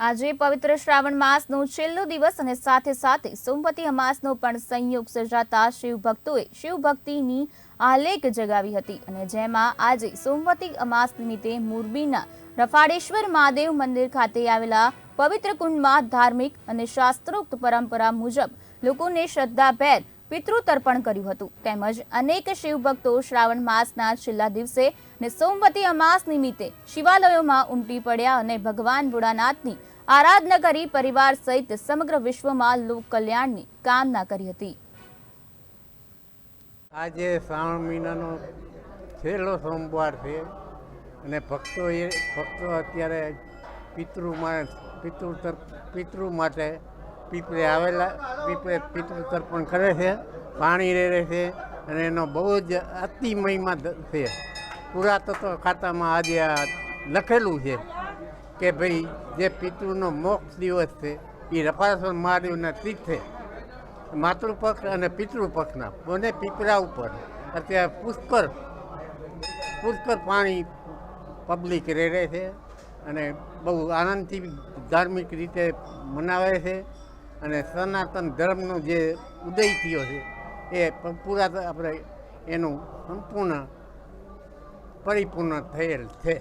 આજે પવિત્ર શ્રાવણ માસનો છેલ્લો દિવસ અને સાથે સાથે સોમપતિ અમાસનો પણ સંયોગ સર્જાતા શિવ ભક્તોએ શિવ ભક્તિની આલેખ જગાવી હતી અને જેમાં આજે સોમવતી અમાસ નિમિત્તે મોરબીના રફાડેશ્વર મહાદેવ મંદિર ખાતે આવેલા પવિત્ર કુંડમાં ધાર્મિક અને શાસ્ત્રોક્ત પરંપરા મુજબ લોકોને શ્રદ્ધાભેર પિતૃ તર્પણ કર્યું હતું. તેમજ અનેક શિવભક્તો શ્રાવણ માસના છેલ્લા દિવસે ને સોમવતી અમાસ નિમિત્તે શિવાલયોમાં ઉમટી પડ્યા અને ભગવાન ભોળાનાથની આરાધના કરી પરિવાર સહિત સમગ્ર વિશ્વમાં લોક કામના કરી હતી. આજે શ્રાવણ મહિનાનો છેલ્લો સોમવાર છે અને ભક્તો એ, ભક્તો અત્યારે પિતૃમાં પિતૃ પિતૃ માટે પીપળે આવેલા, પીપળે પીપળ તર્પણ કરે છે, પાણી રેડે છે અને એનો બહુ જ અતિ મહિમા છે. પુરાતત્વ ખાતામાં આજે આ લખેલું છે કે ભાઈ જે પિતૃનો મોક્ષ દિવસ છે એ રફાસણ મહાદેવના તીર્થે માતૃપક્ષ અને પિતૃપક્ષના, બંને પીપળા ઉપર. અત્યારે પુષ્કર પુષ્કર પાણી પબ્લિક રેડે છે અને બહુ આનંદથી ધાર્મિક રીતે મનાવે છે. અને સનાતન ધર્મનો જે ઉદય થયો છે, એ પૂરા આપણે એનું સંપૂર્ણ પરિપૂર્ણ થયેલ છે.